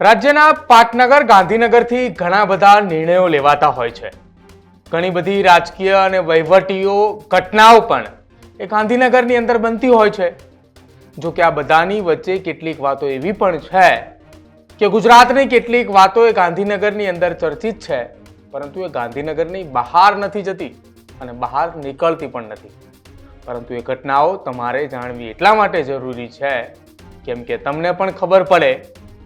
રાજ્યના પાટનગર, ગાંધીનગરથી ઘણા બધા નિર્ણયો લેવાતા હોય છે. ઘણી બધી રાજકીય અને વહીવટીઓ ઘટનાઓ પણ એ ગાંધીનગરની અંદર બનતી હોય છે. જો કે આ બધાની વચ્ચે કેટલીક વાતો એવી પણ છે કે ગુજરાતની કેટલીક વાતો એ ગાંધીનગરની અંદર ચર્ચિત છે, પરંતુ એ ગાંધીનગરની બહાર નથી જતી અને બહાર નીકળતી પણ નથી. પરંતુ એ ઘટનાઓ તમારે જાણવી એટલા માટે જરૂરી છે, કેમ કે તમને પણ ખબર પડે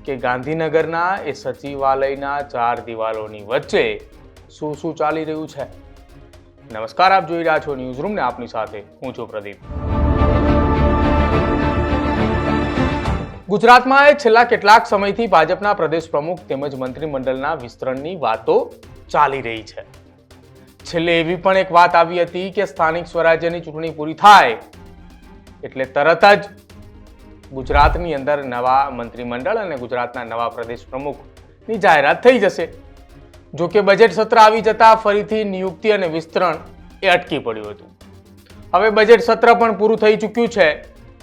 કે ગાંધીનગરના એ સચિવાલયના ચાર દિવાલોની વચ્ચે શું શું ચાલી રહ્યું છે? નમસ્કાર, આપ જોઈ રહ્યા છો ન્યૂઝ રૂમ ને આપની સાથે હું છું પ્રદીપ. ગુજરાતમાં એ છેલ્લા કેટલાક સમયથી ભાજપના પ્રદેશ પ્રમુખ તેમજ મંત્રીમંડળના વિસ્તરણની વાતો ચાલી રહી છે. છેલ્લે એવી પણ એક વાત આવી હતી કે સ્થાનિક સ્વરાજ્યની ચૂંટણી પૂરી થાય એટલે તરત જ ગુજરાતની અંદર નવા મંત્રીમંડળ અને ગુજરાતના નવા પ્રદેશ પ્રમુખની જાહેરાત થઈ જશે. જો કે બજેટ સત્ર આવી જતા ફરીથી નિયુક્તિ અને વિસ્તરણ એ અટકી પડ્યું હતું. હવે બજેટ સત્ર પણ પૂરું થઈ ચૂક્યું છે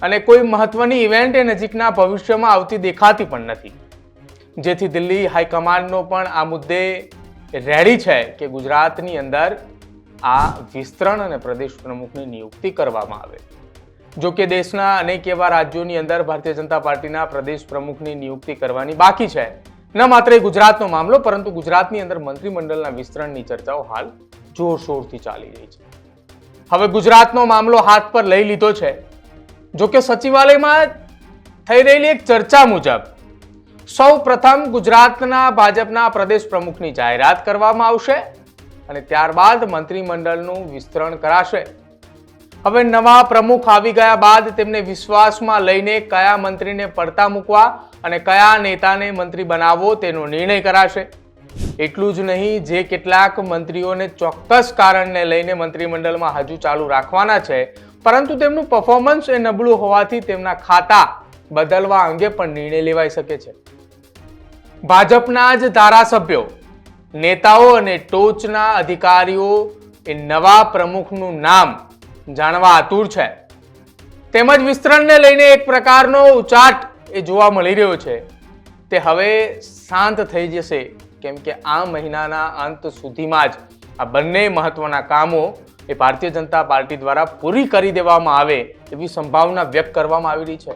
અને કોઈ મહત્વની ઇવેન્ટ એ નજીકના ભવિષ્યમાં આવતી દેખાતી પણ નથી. જેથી દિલ્હી હાઈકમાન્ડનો પણ આ મુદ્દે રેડી છે કે ગુજરાતની અંદર આ વિસ્તરણ અને પ્રદેશ પ્રમુખની નિયુક્તિ કરવામાં આવે. જો કે દેશના અનેક એવા રાજ્યોની અંદર ભારતીય જનતા પાર્ટીના પ્રદેશ પ્રમુખની નિયુક્તિ કરવાની બાકી છે. ન માત્ર ગુજરાતનો મામલો, પરંતુ ગુજરાતની અંદર મંત્રીમંડળના વિસ્તરણની ચર્ચાઓ હાલ જોરશોરથી ચાલી રહી છે. હવે ગુજરાતનો મામલો હાથ પર લઈ લીધો છે. જો કે સચિવાલયમાં થઈ રહેલી એક ચર્ચા મુજબ, સૌ પ્રથમ ગુજરાતના ભાજપના પ્રદેશ પ્રમુખની જાહેરાત કરવામાં આવશે અને ત્યારબાદ મંત્રીમંડળનું વિસ્તરણ કરાશે. હવે નવા પ્રમુખ આવી ગયા બાદ તેમને વિશ્વાસમાં લઈને કયા મંત્રીને પડતા મૂકવા અને કયા નેતાને મંત્રી બનાવવો તેનો નિર્ણય કરાશે? એટલું જ નહીં, જે કેટલાક મંત્રીઓને ચોક્કસ કારણને લઈને મંત્રીમંડળમાં હજુ ચાલુ રાખવાના છે, પરંતુ તેમનું પરફોર્મન્સ એ નબળું હોવાથી તેમના ખાતા બદલવા અંગે પણ નિર્ણય લેવાઈ શકે છે. ભાજપના જ ધારાસભ્યો, નેતાઓ અને ટોચના અધિકારીઓ એ નવા પ્રમુખનું નામ જાણવા આતુર છે. તેમજ વિસ્તરણને લઈને એક પ્રકારનો ઉચાટ એ જોવા મળી રહ્યો છે. તે હવે શાંત થઈ જશે, કેમ કે આ મહિનાના અંત સુધીમાં જ આ બંને મહત્વના કામો એ ભારતીય જનતા પાર્ટી દ્વારા પૂરી કરી દેવામાં આવે એવી સંભાવના વ્યક્ત કરવામાં આવી રહી છે.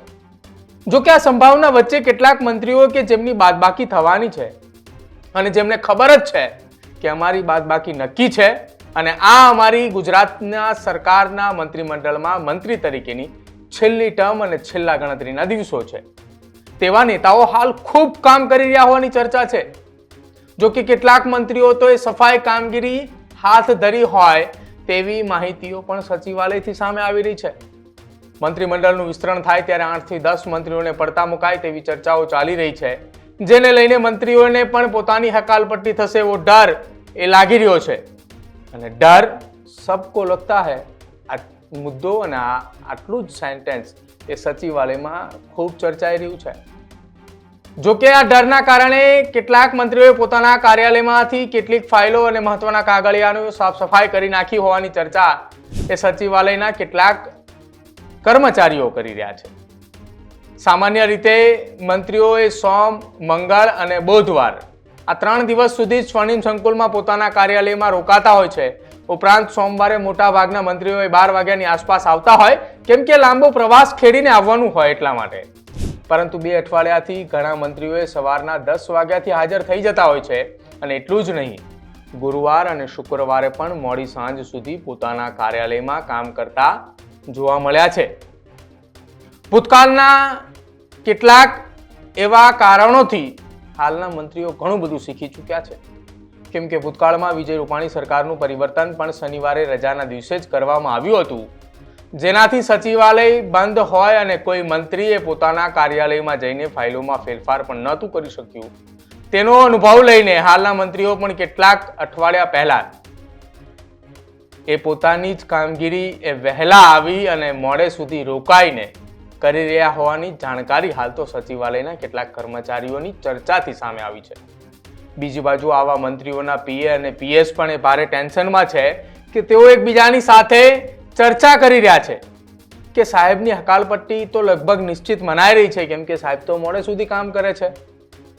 જો કે આ સંભાવના વચ્ચે કેટલાક મંત્રીઓ કે જેમની બાદબાકી થવાની છે. અને જેમને ખબર જ છે કે અમારી બાદબાકી નક્કી છે અને આ અમારી ગુજરાતના સરકારના મંત્રીમંડળમાં મંત્રી તરીકેની છેલ્લી ટર્મ અને છેલ્લા ગણતરીના દિવસો છે. તેવા નેતાઓ હાલ ખૂબ કામ કરી રહ્યા હોવાની ચર્ચા છે. જો કે કેટલાક મંત્રીઓ તો એ સફાઈ કામગીરી હાથ ધરી હોય તેવી માહિતીઓ પણ સચિવાલયથી સામે આવી રહી છે. મંત્રીમંડળનું વિસ્તરણ થાય ત્યારે આઠથી દસ મંત્રીઓને પડતા મુકાય તેવી ચર્ચાઓ ચાલી રહી છે. જેને લઈને મંત્રીઓને પણ પોતાની હકાલપટ્ટી થશે એવો ડર એ લાગી રહ્યો છે. અને ડર સબકો લગતા હૈ. આ મુદ્દો અને આ આટલું જ સેન્ટેન્સ એ સચિવાલયમાં ખૂબ ચર્ચાઈ રહ્યું છે. જો કે આ ડરના કારણે કેટલાક મંત્રીઓએ પોતાના કાર્યાલયમાંથી કેટલીક ફાઇલો અને મહત્વના કાગળિયાનું સાફ સફાઈ કરી નાખી હોવાની ચર્ચા એ સચિવાલયના કેટલાક કર્મચારીઓ કરી રહ્યા છે. સામાન્ય રીતે મંત્રીઓએ સોમ, મંગળ અને બુધવાર આ ત્રણ દિવસ સુધી સ્વર્ણિમ સંકુલમાં પોતાના કાર્યાલયમાં રોકાતા હોય છે. ઉપરાંત સોમવારે મોટા ભાગના મંત્રીઓ બાર વાગ્યાની આસપાસ આવતા હોય, કેમ કે લાંબો પ્રવાસ ખેડીને આવવાનું હોય એટલા માટે. પરંતુ બે અઠવાડિયાથી ઘણા મંત્રીઓએ સવારના દસ વાગ્યાથી હાજર થઈ જતા હોય છે અને એટલું જ નહીં. ગુરુવાર અને શુક્રવારે પણ મોડી સાંજ સુધી પોતાના કાર્યાલયમાં કામ કરતા જોવા મળ્યા છે. ભૂતકાળના કેટલાક એવા કારણોથી હાલના મંત્રીઓ ઘણું બધું શીખી ચૂક્યા છે. કેમ કે ભૂતકાળમાં વિજય રૂપાણી સરકારનું પરિવર્તન પણ શનિવારે રજાના દિવસે જ કરવામાં આવ્યું હતું. જેનાથી સચિવાલય બંધ હોય અને કોઈ મંત્રીએ પોતાના કાર્યાલયમાં જઈને ફાઇલોમાં ફેરફાર પણ નહોતું કરી શક્યું. તેનો અનુભવ લઈને હાલના મંત્રીઓ પણ કેટલાક અઠવાડિયા પહેલા એ પોતાની જ કામગીરી એ વહેલા આવી અને મોડે સુધી રોકાઈને કરી રહ્યા હોવાની જાણકારી હાલ તો સચિવાલયના કેટલાક કર્મચારીઓની ચર્ચાથી સામે આવી છે. બીજી બાજુ આવા મંત્રીઓના પીએ અને પીએસ પણ એ ભારે ટેન્શનમાં છે કે તેઓ એકબીજાની સાથે ચર્ચા કરી રહ્યા છે. કે સાહેબની હકાલપટ્ટી તો લગભગ નિશ્ચિત મનાઈ રહી છે, કેમ કે સાહેબ તો મોડે સુધી કામ કરે છે.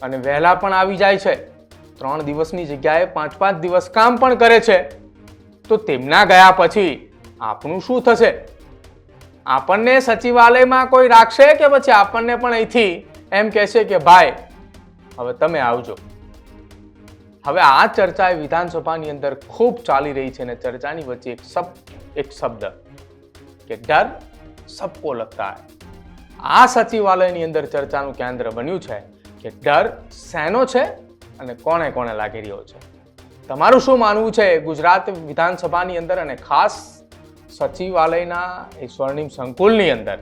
અને વહેલા પણ આવી જાય છે. ત્રણ દિવસની જગ્યાએ પાંચ પાંચ દિવસ કામ પણ કરે છે. તો તેમના ગયા પછી આપણું શું થશે? આપણને સચિવાલયમાં કોઈ રાખશે કે પછી આપણને પણ અહીંથી એમ કહેશે કે ભાઈ, હવે તમે આવજો. હવે આ ચર્ચા એ વિધાનસભાની અંદર ખૂબ ચાલી રહી છે અને ચર્ચાની વચ્ચે એક શબ્દ એક શબ્દ કે ડર સબકો લગતા હૈ. આ સચિવાલયની અંદર ચર્ચાનું કેન્દ્ર બન્યું છે કે ડર શેનો છે અને કોણે કોણે લાગી રહ્યો છે. તમારું શું માનવું છે ગુજરાત વિધાનસભાની અંદર અને ખાસ સચિવાલયના એ સ્વર્ણિમ સંકુલની અંદર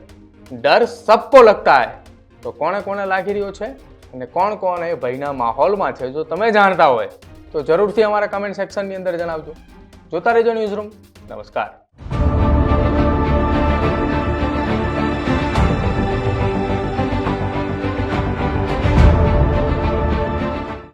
ડર સબકો લગતા હોય તો કોણે કોણે લાગી રહ્યો છે? અને કોણ કોણ એ ભયના માહોલમાં છે? જો તમે જાણતા હોય, તો જરૂરથી અમારા કમેન્ટ સેક્શનની અંદર જણાવજો. જોતા રહેજો ન્યૂઝ રૂમ નમસ્કાર.